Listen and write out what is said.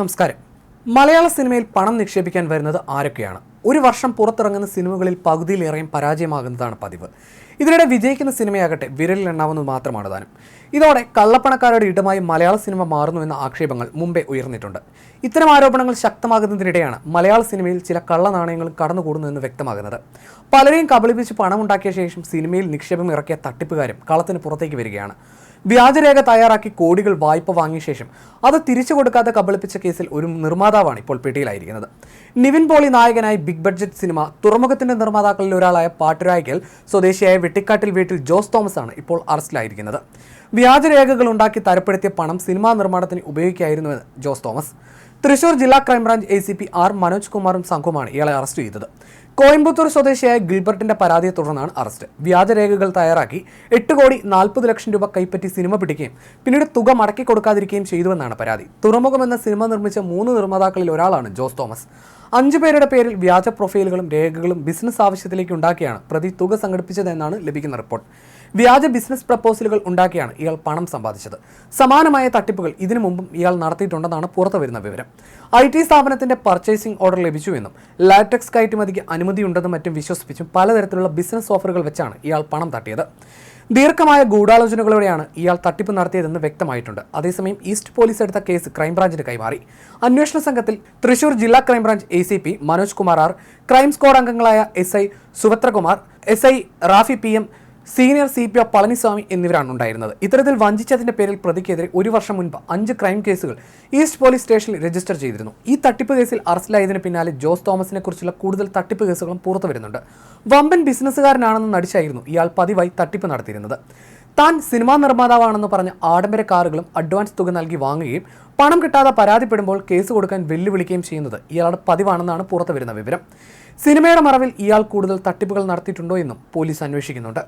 നമസ്കാരം. മലയാള സിനിമയിൽ പണം നിക്ഷേപിക്കാൻ വരുന്നത് ആരൊക്കെയാണ്? ഒരു വർഷം പുറത്തിറങ്ങുന്ന സിനിമകളിൽ പകുതിയിലേറെയും പരാജയമാകുന്നതാണ് പതിവ്. ഇതിനിടെ വിജയിക്കുന്ന സിനിമയാകട്ടെ വിരലിൽ എണ്ണാവുന്നത് മാത്രമാണ് താനും. ഇതോടെ കള്ളപ്പണക്കാരുടെ ഇടമായി മലയാള സിനിമ മാറുന്നുവെന്ന ആക്ഷേപങ്ങൾ മുമ്പേ ഉയർന്നിട്ടുണ്ട്. ഇത്തരം ആരോപണങ്ങൾ ശക്തമാകുന്നതിനിടെയാണ് മലയാള സിനിമയിൽ ചില കള്ളനാണയങ്ങളും കടന്നുകൂടുന്നുവെന്ന് വ്യക്തമാകുന്നത്. പലരെയും കബളിപ്പിച്ച് പണമുണ്ടാക്കിയ ശേഷം സിനിമയിൽ നിക്ഷേപം ഇറക്കിയ തട്ടിപ്പുകാരും കളത്തിന് പുറത്തേക്ക് വരികയാണ്. വ്യാജരേഖ തയ്യാറാക്കി കോടികൾ വായ്പ വാങ്ങിയ ശേഷം അത് തിരിച്ചു കൊടുക്കാതെ കബളിപ്പിച്ച കേസിൽ ഒരു നിർമ്മാതാവാണ് ഇപ്പോൾ പിടിയിലായിരിക്കുന്നത്. നിവിൻ പോളി നായകനായി ബിഗ് ബഡ്ജറ്റ് സിനിമ തുറമുഖത്തിന്റെ നിർമ്മാതാക്കളിൽ ഒരാളായ പാട്ടുരായ്ക്കൽ സ്വദേശിയായ വെട്ടിക്കാട്ടിൽ വീട്ടിൽ ജോസ് തോമസ് ആണ് ഇപ്പോൾ അറസ്റ്റിലായിരിക്കുന്നത്. വ്യാജരേഖകൾ ഉണ്ടാക്കി തരപ്പെടുത്തിയ പണം സിനിമാ നിർമ്മാണത്തിന് ഉപയോഗിക്കുകയായിരുന്നുവെന്ന് ജോസ് തോമസ്. തൃശൂർ ജില്ലാ crime branch A C P R Manoj കുമാറും സംഘവുമാണ് ഇയാളെ അറസ്റ്റ് ചെയ്തത്. കോയമ്പത്തൂർ സ്വദേശിയായ ഗിൽബർട്ടിന്റെ പരാതിയെ തുടർന്നാണ് അറസ്റ്റ്. വ്യാജരേഖകൾ തയ്യാറാക്കി എട്ട് കോടി നാൽപ്പത് ലക്ഷം രൂപ കൈപ്പറ്റി സിനിമ പിടിക്കുകയും പിന്നീട് തുക മടക്കി കൊടുക്കാതിരിക്കുകയും ചെയ്തുവെന്നാണ് പരാതി. തുറമുഖം എന്ന സിനിമ നിർമ്മിച്ച മൂന്ന് നിർമ്മാതാക്കളിൽ ഒരാളാണ് ജോസ് തോമസ്. അഞ്ചു പേരുടെ പേരിൽ വ്യാജ പ്രൊഫൈലുകളും രേഖകളും ബിസിനസ് ആവശ്യത്തിലേക്ക് ഉണ്ടാക്കിയാണ് പ്രതി തുക സംഘടിപ്പിച്ചതെന്നാണ് ലഭിക്കുന്ന റിപ്പോർട്ട്. വ്യാജ ബിസിനസ് പ്രപ്പോസലുകൾ ഉണ്ടാക്കിയാണ് ഇയാൾ പണം സമ്പാദിച്ചത്. സമാനമായ തട്ടിപ്പുകൾ ഇതിനു മുമ്പും ഇയാൾ നടത്തിയിട്ടുണ്ടെന്നാണ് പുറത്തു വരുന്ന വിവരം. ഐ ടി സ്ഥാപനത്തിന്റെ പർച്ചേസിംഗ് ഓർഡർ ലഭിച്ചുവെന്നും ലാറ്റക്സ് കയറ്റുമതിക്ക് അനുമതിയുണ്ടെന്നും മറ്റും വിശ്വസിപ്പിച്ചും പലതരത്തിലുള്ള ബിസിനസ് ഓഫറുകൾ വെച്ചാണ് ഇയാൾ പണം തട്ടിയത്. ദീർഘമായ ഗൂഢാലോചനകളോടെയാണ് ഇയാൾ തട്ടിപ്പ് നടത്തിയതെന്ന് വ്യക്തമായിട്ടുണ്ട്. അതേസമയം ഈസ്റ്റ് പോലീസ് എടുത്ത കേസ് ക്രൈംബ്രാഞ്ചിന് കൈമാറി. അന്വേഷണ സംഘത്തിൽ തൃശൂർ ജില്ലാ crime branch A C P Manoj Kumar R. Crime squad അംഗങ്ങളായ S I Subhadrakumar S I Rafi P M senior C P O Palaniswamy എന്നിവരാണ് ഉണ്ടായിരുന്നത്. ഇത്തരത്തിൽ വഞ്ചിച്ചതിന്റെ പേരിൽ പ്രതിക്കെതിരെ ഒരു വർഷം മുൻപ് അഞ്ച് ക്രൈം കേസുകൾ ഈസ്റ്റ് പോലീസ് സ്റ്റേഷനിൽ രജിസ്റ്റർ ചെയ്തിരുന്നു. ഈ തട്ടിപ്പ് കേസിൽ അറസ്റ്റിലായതിന് പിന്നാലെ ജോസ് തോമസിനെ കുറിച്ചുള്ള കൂടുതൽ തട്ടിപ്പ് കേസുകളും പുറത്തു വരുന്നുണ്ട്. വമ്പൻ ബിസിനസ്സുകാരനാണെന്ന് നടിച്ചായിരുന്നു ഇയാൾ പതിവായി തട്ടിപ്പ് നടത്തിയിരുന്നത്. താൻ സിനിമാ നിർമ്മാതാവാണെന്ന് പറഞ്ഞ് ആഡംബര കാറുകളും അഡ്വാൻസ് തുക നൽകി വാങ്ങുകയും പണം കിട്ടാതെ പരാതിപ്പെടുമ്പോൾ കേസ് കൊടുക്കാൻ വെല്ലുവിളിക്കുകയും ചെയ്യുന്നത് ഇയാളുടെ പതിവാണെന്നാണ് പുറത്തു വരുന്ന വിവരം. സിനിമയുടെ മറവിൽ ഇയാൾ കൂടുതൽ തട്ടിപ്പുകൾ നടത്തിയിട്ടുണ്ടോ എന്നും പോലീസ് അന്വേഷിക്കുന്നുണ്ട്.